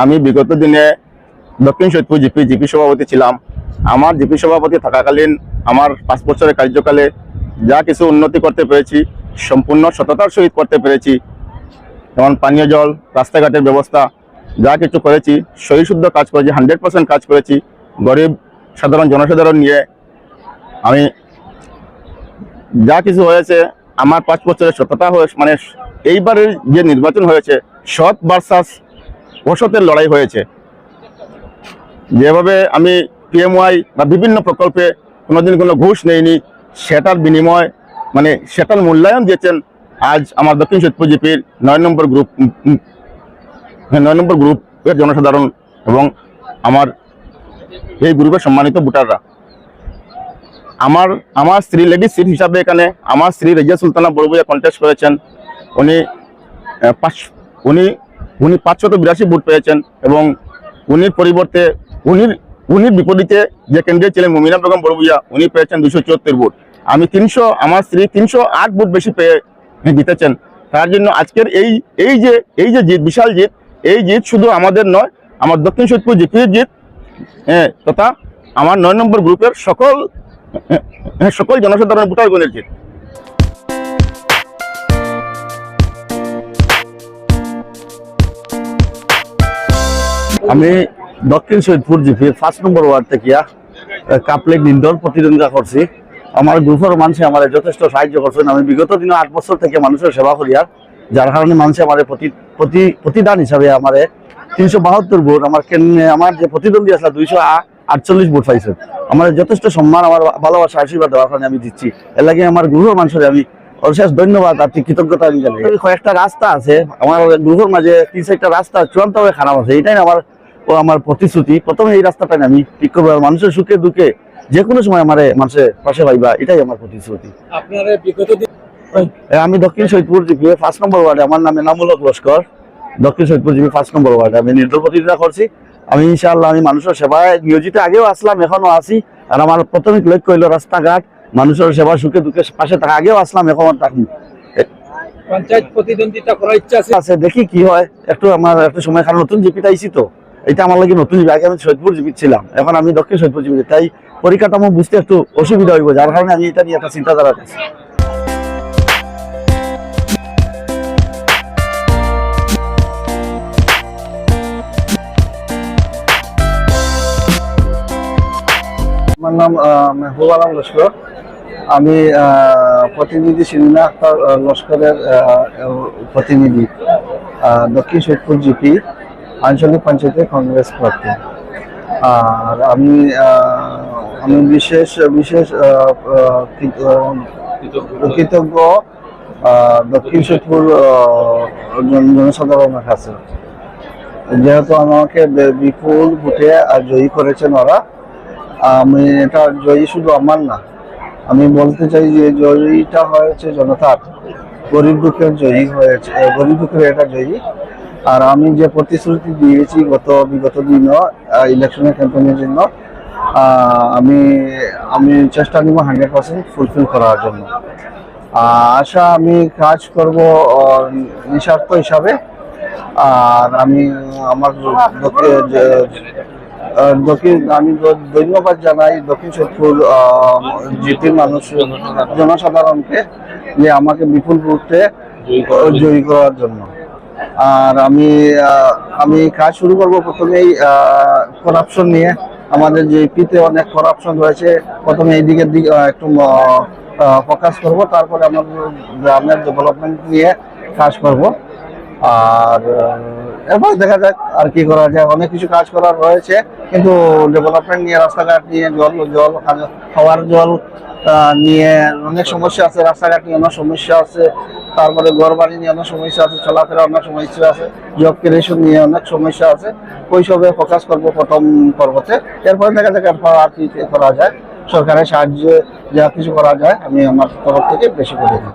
আমি বিগত দিনে দক্ষিণ সৈয়দপুর জিপি জিপি সভাপতি ছিলাম। আমার জিপি সভাপতি থাকাকালীন আমার পাঁচ বছরের কার্যকালে যা কিছু উন্নতি করতে পেরেছি, সম্পূর্ণ সততার সহিত করতে পেরেছি, যেমন পানীয় জল, রাস্তাঘাটের ব্যবস্থা, যা কিছু করেছি সহিশুদ্ধ কাজ করেছি হান্ড্রেড পার্সেন্ট কাজ করেছি, গরিব, সাধারণ জনসাধারণ নিয়ে আমি যা কিছু হয়েছে, আমার পাঁচ বছরের সততা হয়ে মানে এইবারের যে নির্বাচন হয়েছে, সৎ ভার্সাস অসতের লড়াই হয়েছে। যেভাবে আমি পিএমওয়াই বা বিভিন্ন প্রকল্পে কোনোদিন কোনো ঘুষ নেইনি সেটার বিনিময় মানে সেটার মূল্যায়ন দিয়েছেন আজ আমার দক্ষিণ সৈয়দপুর জিপির নয় নম্বর গ্রুপ হ্যাঁ, নয় নম্বর গ্রুপের জনসাধারণ এবং আমার এই গ্রুপের সম্মানিত ভোটাররা। আমার আমার স্ত্রী লেডি সিট হিসাবে এখানে আমার স্ত্রী রেজিয়া সুলতানা বড়বুয়া কন্টেস্ট করেছেন। উনি পাঁচ উনি উনি পাঁচশত বিরাশি ভোট পেয়েছেন এবং উনির পরিবর্তে উনির উনির বিপরীতে যে কেন্দ্রীয় ছিলেন মমিনা বেগম বড়বুইয়া উনি পেয়েছেন দুশো চুয়াত্তর ভোট। আমি তিনশো আমার স্ত্রী তিনশো আট ভোট বেশি পেয়ে জিতেছেন। তার জন্য আজকের এই এই যে এই যে জিত বিশাল জিত এই জিত শুধু আমাদের নয় আমার দক্ষিণ সৈয়দপুর জিপির জিত হ্যাঁ তথা আমার নয় নম্বর গ্রুপের সকল হ্যাঁ, সকল জনসাধারণ ভোটারগণের জিত। আমি দক্ষিণ Syedpur GP first number ward থেকে কাপলেট নিন্দর প্রতিদ্বন্দ্বিতা করছি। আমার গ্রুপের মানুষে আমার যথেষ্ট সাহায্য করছেন। আমি বিগত দিনে আট বছর থেকে মানুষের সেবা করি আর, যার কারণে মানুষে আমার প্রতি প্রতি, প্রতিদান হিসাবে আমার তিনশো বাহাত্তর ভোট, আমার আমার যে প্রতিদ্বন্দ্বী আসলে দুইশো আটচল্লিশ ভোট পাইছে। আমার যথেষ্ট সম্মান, আমার ভালোবাসা, আশীর্বাদ দেওয়ার কারণে আমি দিচ্ছি এর লাগে আমার গ্রুপের মানুষের আমি অশেষ ধন্যবাদ আর কৃতজ্ঞতা আমি জানাই। কয়েকটা রাস্তা আছে। আমার গ্রুপের মাঝে তিন চারটা রাস্তা চূড়ান্তভাবে খারাপ আছে। এটাই আমার ও আমার প্রতিশ্রুতি প্রথমে এই রাস্তাটা আমি ঠিক করব আর মানুষের সুখে দুঃখে যে কোনো সময় আমার মানুষের পাশে পাইবা এটাই আমার প্রতিশ্রুতি। আমি দক্ষিণ সৈয়দপুর জিপি ফার্স্ট নম্বর ওয়ার্ডে আমার নামে নামুলক লস্কর। দক্ষিণ সৈয়দপুর জিপি ফার্স্ট নম্বর ওয়ার্ডে আমি নির্দল প্রতিযোগিতা করছি। আমি ইনশাআল্লাহ আমি মানুষের সেবায় নিয়োজিত আগেও আসলাম এখনও আছি। আর আমার প্রাথমিক লক্ষ্য হইল রাস্তাঘাট মানুষের সেবা সুখে দুঃখে পাশে থাকা আগেও আসলাম এখন থাকি পঞ্চায়েত প্রতিদ্বন্দ্বিতা করার ইচ্ছা আছে? দেখি কি হয়। একটু আমার একটু সময় কারণ নতুন জিপিতে আইছি তো। এটা আমার লাগে নতুন জিপি আগে আমি সৈয়দপুর জিপি ছিলাম। এখন আমি দক্ষিণ সৈয়দপুর জিপি তাই পরিকাঠামো বুঝতে একটু অসুবিধা হইব, যার কারণে আমি এটা নিয়ে একটা চিন্তাধারা আছি। আমার নাম মেহবুব আলম লস্কর। আমি প্রতিনিধি সিনিনা আক্তার লস্করের প্রতিনিধি দক্ষিণ সৈয়দপুর জিপি আঞ্চলিক পঞ্চায়েতের কংগ্রেস প্রার্থী। আর আমি আমি বিশেষ বিশেষ কৃতজ্ঞ দক্ষিণ জন- জনসাধারণের কাছে। যেহেতু আমাকে বিপুল ভোটে জয়ী করেছেন ওরা, আমি, এটা জয়ী শুধু আমার না, আমি বলতে চাই যে জয়ীটা হয়েছে জনতার। গরিব দুঃখের জয়ী হয়েছে, গরিব দুঃখের এটা জয়ী। আর আমি যে প্রতিশ্রুতি দিয়েছি গত বিগত দিনও ইলেকশনের ক্যাম্পেইনের জন্য আমি আমি চেষ্টা নিব হান্ড্রেড পার্সেন্ট ফুলফিল করার জন্য। আশা আমি কাজ করব নিঃস্বার্থ হিসাবে। আর আমি আমার দক্ষিণ- আমি ধন্যবাদ জানাই দক্ষিণ সৈয়দপুর জিপির মানুষ, জনসাধারণকে যে আমাকে বিপুল ভোটে জয়ী করার জন্য। আর আমি আমি কাজ শুরু করব প্রথমেই করাপশন নিয়ে। আমাদের যে পিতে অনেক করাপশন রয়েছে, প্রথমে এই দিকের দিকে একটু ফোকাস করব, তারপরে আমাদের গ্রামের ডেভেলপমেন্ট নিয়ে কাজ করব। আর এরপর দেখা যাক আর কি করা যায়। অনেক কিছু কাজ করার রয়েছে, কিন্তু ডেভেলপমেন্ট নিয়ে, রাস্তাঘাট নিয়ে, জল জল খাওয়ার জল নিয়ে অনেক সমস্যা আছে, রাস্তাঘাট নিয়ে অনেক সমস্যা আছে। তারপরে ঘর বাড়ি নিয়ে অনেক সমস্যা আছে, চলাফেরা অনেক সমস্যা আছে জব ক্রিয়েশন নিয়ে অনেক সমস্যা আছে। ওইসবে ফোকাস করব প্রথম পর্বতে। এরপরে দেখা যাক এরপর আর কি করা যায়। সরকারের সাহায্যে যা কিছু করা যায়, আমি আমার তরফ থেকে বেশি করে দিই।